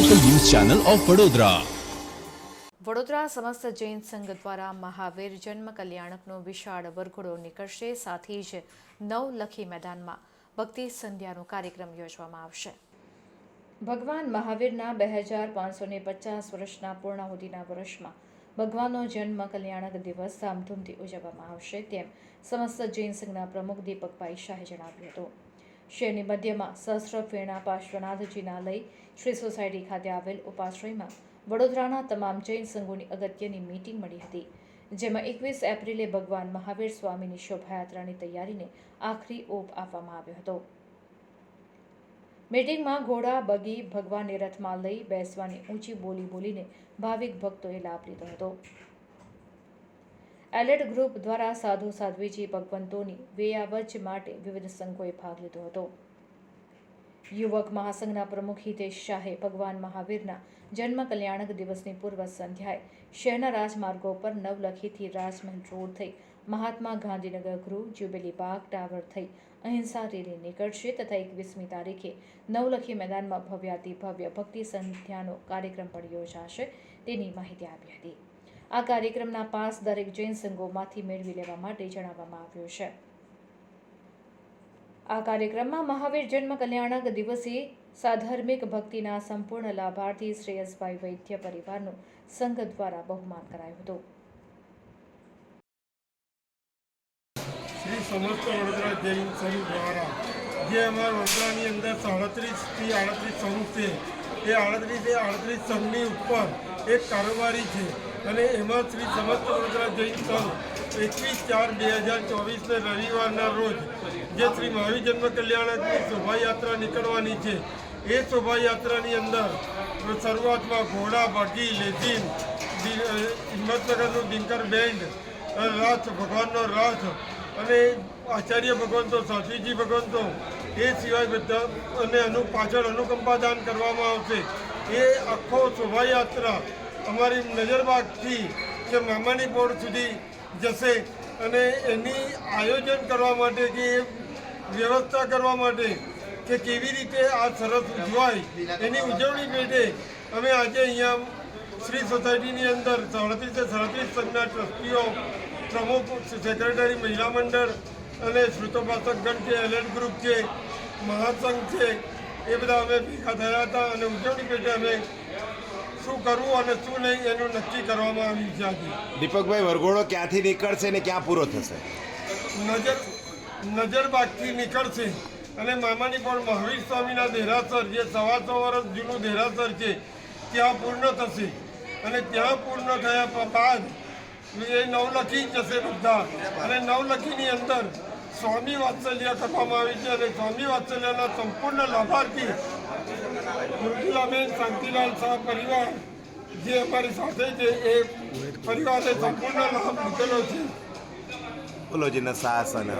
Channel of Vadodara Vadodara સમસ્ત જૈન સંઘ દ્વારા મહાવીર જન્મ કલ્યાણકનો વિશાળ વરઘોડો નીકળશે, સાથે જ નવલખી મેદાનમાં ભક્તિ સંધ્યાનો કાર્યક્રમ યોજવામાં આવશે. ભગવાન મહાવીરના બે હજાર પાંચસો ને પચાસ વર્ષના પૂર્ણાહુતિના વર્ષમાં ભગવાનનો જન્મ કલ્યાણક દિવસ ધામધૂમથી ઉજવવામાં આવશે તેમ સમસ્ત જૈન સંઘના પ્રમુખ દીપકભાઈ શાહે જણાવ્યું હતું. શહેરની મધ્યમાં સહસ્ત્ર ફેણા પાર્શ્વનાથજીના લઈ શ્રી સોસાયટી ખાતે આવેલ ઉપાશ્રયમાં વડોદરાના તમામ જૈન સંઘોની અગત્યની મીટિંગ મળી હતી, જેમાં એકવીસ એપ્રિલે ભગવાન મહાવીર સ્વામીની શોભાયાત્રાની તૈયારીને આખરી ઓપ આપવામાં આવ્યો હતો. મીટિંગમાં ઘોડા, બગી, ભગવાનને રથમાં લઈ બેસવાની ઊંચી બોલી બોલીને ભાવિક ભક્તોએ લાભ લીધો હતો. એલેટ ગ્રુપ દ્વારા સાધુ સાધ્વીજી ભગવંતોની વેયાવચ માટે વિવિધ સંઘોએ ભાગ લીધો હતો. યુવક મહાસંઘના પ્રમુખ હિતેશ શાહે ભગવાન મહાવીરના જન્મ કલ્યાણક દિવસની પૂર્વ સંધ્યાએ શહેરના રાજમાર્ગો પર નવલખીથી રાજમહેલ રોડ થઈ મહાત્મા ગાંધીનગર ગૃહ, જ્યુબિલી બાગ, ટાવર થઈ અહિંસા રેલી નીકળશે તથા એકવીસમી તારીખે નવલખી મેદાનમાં ભવ્યાતિ ભવ્ય ભક્તિ સંધ્યાનો કાર્યક્રમ પણ યોજાશે તેની માહિતી આપી હતી. આ કાર્યક્રમના પાસ દરેક જૈન સંઘોમાંથી મેળવી લેવા માટે જણાવવામાં આવ્યું છે. આ કાર્યક્રમમાં મહાવીર જન્મ કલ્યાણક દિવસે સાધર્મિક ભક્તિના સંપૂર્ણ લાભાર્થી શ્રેયસભાઈ વૈદ્ય પરિવારનું સંઘ દ્વારા બહુમાન કરાયું હતું. શ્રી સમસ્ત વડોદરા જૈન સંઘ દ્વારા, જે અમારા વડોદરાની અંદર સાડત્રીસથી આડત્રીસ સંઘ છે, એ આડત્રીસે આડત્રીસ સંઘની ઉપર એક કારોબારી છે. અને એમાં શ્રી સમસ્ત જૈન સંઘ એકવીસ ચાર બે હજાર ચોવીસને રવિવારના રોજ જે શ્રી મહાવીર જન્મ કલ્યાણકની શોભાયાત્રા નીકળવાની છે, એ શોભાયાત્રાની અંદર શરૂઆતમાં ઘોડા, બગી, લેઝીન હિંમતનગરનું ડિંકર બેન્ડ રથ ભગવાનનો રથ અને આચાર્ય ભગવંતો, સાધ્વીજી ભગવંતો, એ સિવાય બધા અને અનુ, પાછળ અનુકંપા દાન કરવામાં આવશે. એ આખો શોભાયાત્રા અમારી નજરબાગથી જે મામાની પોળ સુધી જશે અને એની આયોજન કરવા માટે કે વ્યવસ્થા કરવા માટે કે કેવી રીતે આ સરસ ઉજવાય, એની ઉજવણી પેટે અમે આજે અહીંયા શ્રી સોસાયટીની અંદર સાડત્રીસે સાડત્રીસ સંઘના ટ્રસ્ટીઓ, પ્રમુખ, સેક્રેટરી, મહિલા મંડળ અને શ્રુતોપાસકગણ છે, એલર્ટ ગ્રુપ છે, મહાસંઘ છે, એ બધા અમે ભેગા થયા હતા અને ઉજવણી પેટે અમે શું કરવું અને શું નહીં એનું નક્કી કરવામાં આવ્યું છે આજે. દીપકભાઈ વરઘોડો ક્યાંથી નીકળશે ને ક્યાં પૂરો થશે? નજર નજરબાગથી નીકળશે. અને મામાની પણ મહાવીર સ્વામીના દેરાસર જે સવાસો વર્ષ જૂનું દેરાસર છે ત્યાં પૂર્ણ થશે. અને ત્યાં પૂર્ણ થયા બાદ એ નવલખી જશે બધા. અને નવલખીની અંદર સ્વામી વાત્સલ્ય કરવામાં આવી છે અને સ્વામી વાત્સલ્યના સંપૂર્ણ લાભાર્થી મૃદુલાબેન શાંતિલાલ શાહ પરિવાર જે અમારી સાથે છે એ પરિવારે સંપૂર્ણ લાભ લીધેલો છે બોલો જીના સાહસ અને